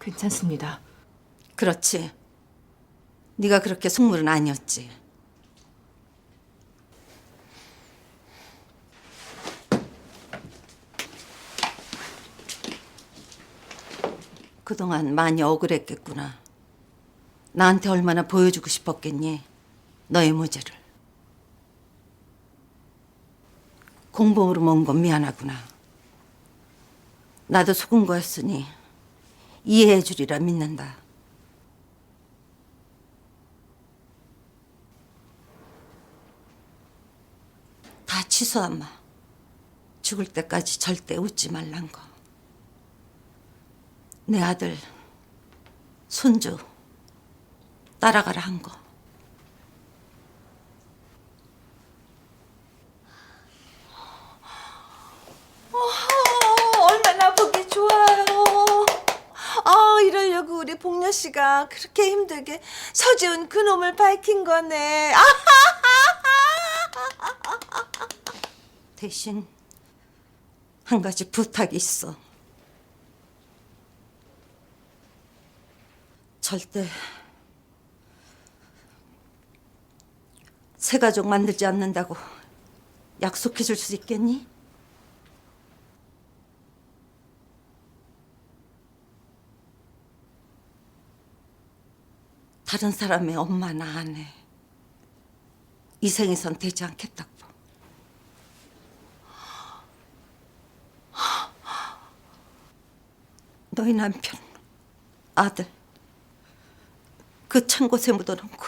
괜찮습니다. 그렇지. 네가 그렇게 속물은 아니었지. 그동안 많이 억울했겠구나. 나한테 얼마나 보여주고 싶었겠니? 너의 무죄를. 공범으로 먼 건 미안하구나. 나도 속은 거였으니 이해해 주리라 믿는다. 다 취소하마. 죽을 때까지 절대 웃지 말란 거. 내 아들 손주 따라가라 한 거. 어, 얼마나 보기 좋아요. 아, 이러려고 복녀 씨가 그렇게 힘들게 서지훈 그놈을 밝힌 거네. 아, 대신 한 가지 부탁이 있어. 절대 새 가족 만들지 않는다고 약속해 줄 수 있겠니? 다른 사람의 엄마나 아내 이 생에선 되지 않겠다고. 너희 남편, 아들, 그 찬 곳에 묻어놓고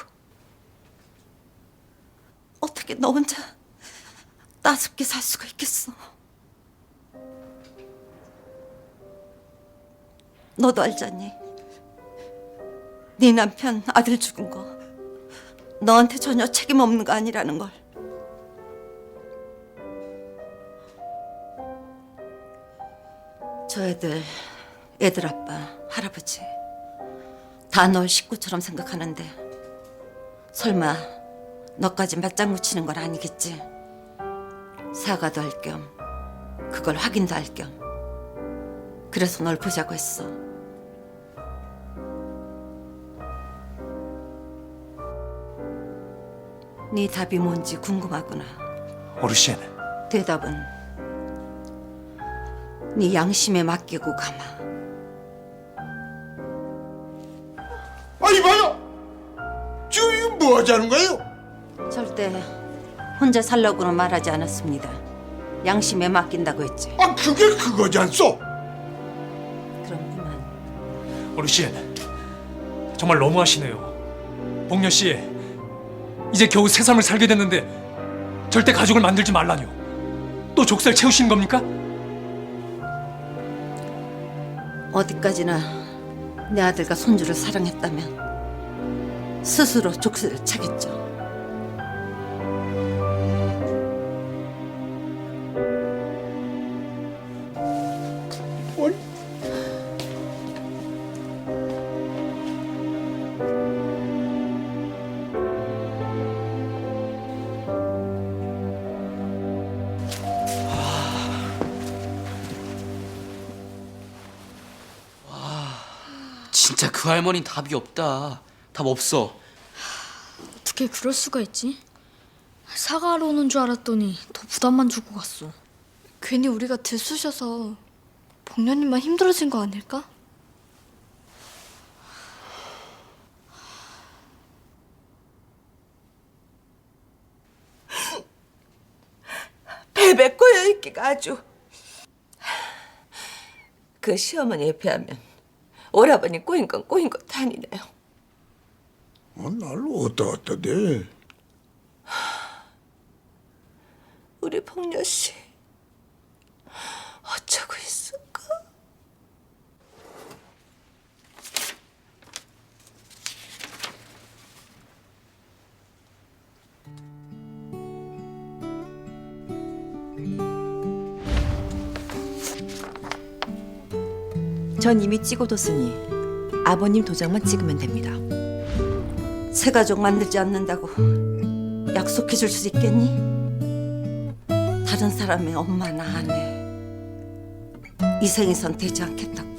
어떻게 너 혼자 따숩게 살 수가 있겠어? 너도 알잖니? 네 남편 아들 죽은 거 너한테 전혀 책임 없는 거 아니라는 걸. 저 애들, 애들 아빠, 할아버지 다 널 식구처럼 생각하는데 설마 너까지 맞장구 치는 건 아니겠지? 사과도 할 겸 그걸 확인도 할 겸 그래서 널 보자고 했어. 네 답이 뭔지 궁금하구나. 어르신, 대답은 네 양심에 맡기고 가마. 아 이봐요. 지금 이거 뭐 하자는 거예요? 절대 혼자 살라고는 말하지 않았습니다. 양심에 맡긴다고 했지. 아 그게 그거지 않소? 그럼 이만. 어르신, 정말 너무하시네요. 복녀 씨, 이제 겨우 새 삶을 살게 됐는데 절대 가족을 만들지 말라뇨. 또 족살 채우시는 겁니까? 어디까지나 내 아들과 손주를 사랑했다면 스스로 족쇄를 차겠죠. 진짜 그 할머니는 답이 없다. 답 없어. 어떻게 그럴 수가 있지? 사과하러 오는 줄 알았더니 더 부담만 주고 갔어. 괜히 우리가 들쑤셔서 복녀님만 힘들어진 거 아닐까? 배배 꼬여 있기가 아주. 그 시어머니에 비하면 오라버니 꼬인 건 꼬인 것도 아니네요. 어, 날로 어떠 어떠대? 우리 복녀 씨 어쩌 전 이미 찍어뒀으니 아버님 도장만 찍으면 됩니다. 새 가족 만들지 않는다고 약속해 줄 수 있겠니? 다른 사람의 엄마나 아내 이 생에선 되지 않겠다고.